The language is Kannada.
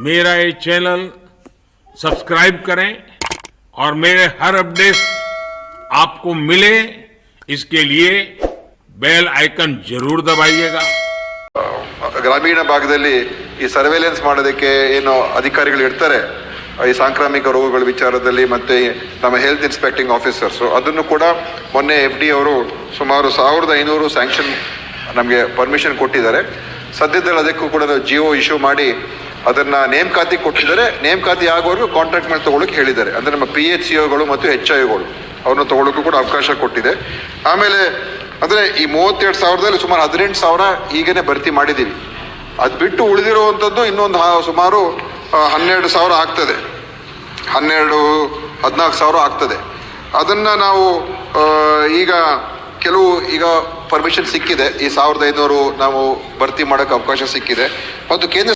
मेरा ये चैनल सब्सक्राइब करें और मेरे हर अपडेट आपको मिले इसके लिए बेल आइकन जरूर दबाइएगा ಗ್ರಾಮೀಣ ಭಾಗದಲ್ಲಿ ಈ ಸರ್ವೇಲೆನ್ಸ್ ಮಾಡೋದಕ್ಕೆ ಏನು ಅಧಿಕಾರಿಗಳು ಇರ್ತಾರೆ ಈ ಸಾಂಕ್ರಾಮಿಕ ರೋಗಗಳ ವಿಚಾರದಲ್ಲಿ ಮತ್ತೆ ನಮ್ಮ ಹೆಲ್ತ್ ಇನ್ಸ್ಪೆಕ್ಟಿಂಗ್ ಆಫೀಸರ್ಸು ಅದನ್ನು ಕೂಡ ಮೊನ್ನೆ ಎಫ್ ಡಿ ಅವರು ಸುಮಾರು ಸಾವಿರದ ಐನೂರು ಸ್ಯಾಂಕ್ಷನ್ ನಮಗೆ ಪರ್ಮಿಷನ್ ಕೊಟ್ಟಿದ್ದಾರೆ ಸದ್ಯದಲ್ಲಿ ಅದಕ್ಕೂ ಕೂಡ ನಾವು ಜಿಯೋ ಇಶ್ಯೂ ಮಾಡಿ ಅದನ್ನ ನೇಮಕಾತಿ ಕೊಟ್ಟಿದ್ದಾರೆ. ನೇಮಕಾತಿ ಆಗೋವರೆಗೂ ಕಾಂಟ್ರಾಕ್ಟ್ ಮೇಲೆ ತಗೊಳಕ್ಕೆ ಹೇಳಿದ್ದಾರೆ. ಅಂದ್ರೆ ನಮ್ಮ ಪಿ ಎಚ್ ಸಿ ಒಗಳು ಮತ್ತು ಎಚ್ ಐ ಒಗಳು ಅವ್ರನ್ನ ತಗೊಳ್ಳೋಕ್ಕೂ ಕೂಡ ಅವಕಾಶ ಕೊಟ್ಟಿದೆ. ಆಮೇಲೆ ಅಂದ್ರೆ ಈ ಮೂವತ್ತೆರಡು ಸಾವಿರದಲ್ಲಿ ಸುಮಾರು ಹದಿನೆಂಟು ಸಾವಿರ ಈಗನೇ ಭರ್ತಿ ಮಾಡಿದ್ದೀವಿ. ಅದು ಬಿಟ್ಟು ಉಳಿದಿರುವಂಥದ್ದು ಇನ್ನೊಂದು ಸುಮಾರು ಹನ್ನೆರಡು ಸಾವಿರ ಆಗ್ತದೆ. ಹನ್ನೆರಡು, ಹದಿನಾಲ್ಕು ಸಾವಿರ ಆಗ್ತದೆ. ಅದನ್ನು ನಾವು ಈಗ ಕೆಲವು ಈಗ ಪರ್ಮಿಷನ್ ಸಿಕ್ಕಿದೆ. ಈ ಸಾವಿರದ ಐನೂರು ನಾವು ಭರ್ತಿ ಮಾಡೋಕ್ಕೆ ಅವಕಾಶ ಸಿಕ್ಕಿದೆ. ಮತ್ತು ಕೇಂದ್ರ